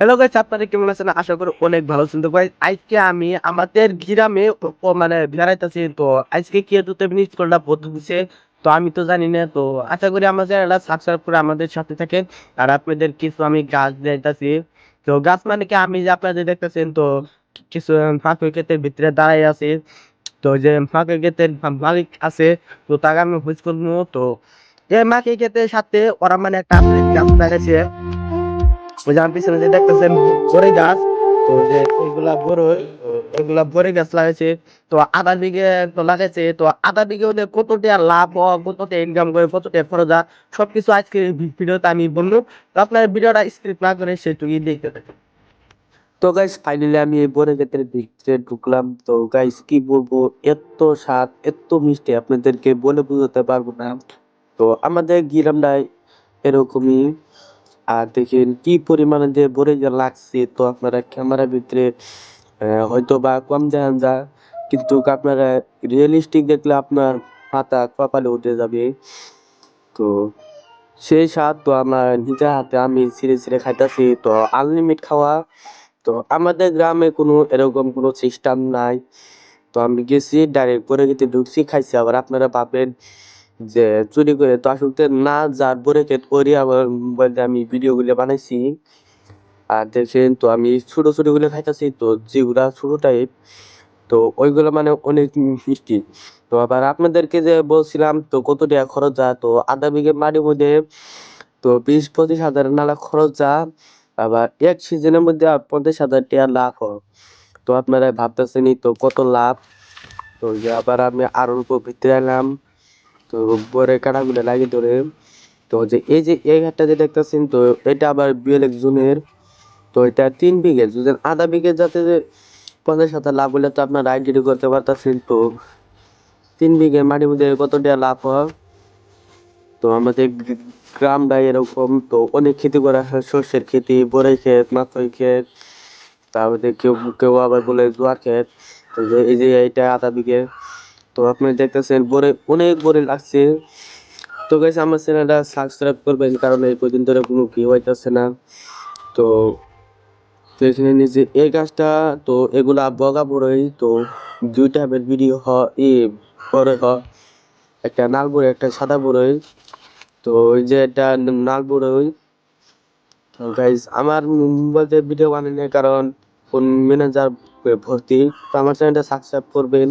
Hello guys আপনারা কেমন আছেন? আশা করি অনেক ভালো আছেন। তো ভাই আজকে আমি আমাদের গ্রামে মানে বেড়াইতেছি। তো আজকে কি দুটো মিনিট করলা বলতে দিছে তো আমি তো জানি না। তো আশা করি আমার চ্যানেলটা সাবস্ক্রাইব করে আমাদের সাথে থাকেন। আর আপনাদের কিছু আমি গাছ দিতেছি তো গাছ মানে কি? আমি যে আপনাদের দেখতেছেন তো কিছু ফাঁকি ক্ষেতের ভিতরে দাঁড়াই আছি। তো যে ফাঁকি ক্ষেতের মালিক আছে, তো তাকে আমি বুঝ করব। তো এই মাকে ক্ষেতের সাথে ওরা মানে একটা গাছ লাগাইছে ওই যে আমার পিছনে যে দেখতেছেন বড়ই গাছ, তো যে এগুলা বড়, এগুলা বড়ই গাছ লাগাইছে, তো আধা বিঘে তো লাগাইছে, তো আধা বিঘে হলে কত টাকা লাভ হয় কত টাকা ইনকাম করে কত টাকা খরচ হয়, সবকিছু আজকে ভিডিওতে আমি বলব। তো আপনার ভিডিওটা স্ক্রিপ্ট না করে সেটুকুই দেখতে থাকুন। তো গাইস ফাইনালি আমি এই বড় ক্ষেতের দিকে ঢুকলাম। তো গাইস কি বলব, এত স্বাদ, এত মিষ্টি, আপনাদেরকে বলে বোঝাতে পারব না। তো আমাদের গ্রামটায় এরকমই আর দেখেন কি পরিমাণে যে ভরে লাগছে, তো আপনারা ক্যামেরার ভিতরে হয়তো বা কম দেখান যা, কিন্তু আপনারা রিয়েলিস্টিক দেখলে আপনার মাথা কপালে উঠে যাবে। তো সেই স্বাদ তো আমার নিজের হাতে আমি ছিঁড়ে ছিঁড়ে খাইতেছি, তো আনলিমিট খাওয়া, তো আমাদের গ্রামে কোনো এরকম কোনো সিস্টেম নাই। তো আমি গেছি ডাইরেক্ট পরে গেতে ঢুকছি, খাইছি, আবার আপনারা ভাববেন যে চুরি করে তো আসলে না, যার পরে ক্ষেত করি আবার মোবাইলে আমি ভিডিও গুলো বানাইছি। আর দেখেন তো আমি ছোট ছোটগুলো খাইতেছি, তো যেগুলা ছোট টাইপ তো ওইগুলো মানে অনেক মিষ্টি। তো আবার আপনাদেরকে যে বলছিলাম, তো কত টাকা খরচ যা তো আধা বিঘে মাটির মধ্যে তো বিশ, পঁচিশ হাজার নালা খরচ যা আবার এক সিজনের মধ্যে পঞ্চাশ হাজার টাকা লাভ হয়। তো আপনারা ভাবতেছেনই তো কত লাভ? তো আবার আমি আরও উপর ভিতরে এলাম তো পরে কাটাগুলো লাগিয়ে ধরে, তো যে এই যে এই ঘাটটা যে দেখতেছেন, তো এটা আবার বিএল জুনের, তো এটা তিন বিঘে, যদি আধা বিঘে যাতে যে পঞ্চাশ হাজার লাভ হলে তো আপনার আইডি করতে পারতেছেন, তো তিন বিঘে মাটির মধ্যে কত টাকা লাভ হয়? তো আমাদের গ্র- গ্রামটা এরকম, তো অনেক খেতি করা হয় সর্ষের খেতি, বড়ই ক্ষেত মাকই ক্ষেত, তারপরে কেউ কেউ আবার বলে জোয়ার ক্ষেত এই যে এইটা আধা বিঘে তো আপনি দেখতেছেন বড়ে অনেক বড়ে লাগছে। তো গাইস আমার চ্যানেলটা সাবস্ক্রাইব করবেন, কারণ এই পর্যন্ত কোনো ভিউ হইতেছে না। তো তো এখানে নিচে এই গাছটা, তো এগুলা বগা বড়ই, তো দুইটা টাইপের ভিডিও হ ই বড়ই হ। একটা নাল বড়ই, একটা সাদা বড়ই। তো ওই যে এটা নাল বড়ই। তো গাইস আমার মোবাইলে ভিডিও বানানোর কারণ কোন ম্যানেজার ভর্তি। তো আমার চ্যানেলটা সাবস্ক্রাইব করবেন।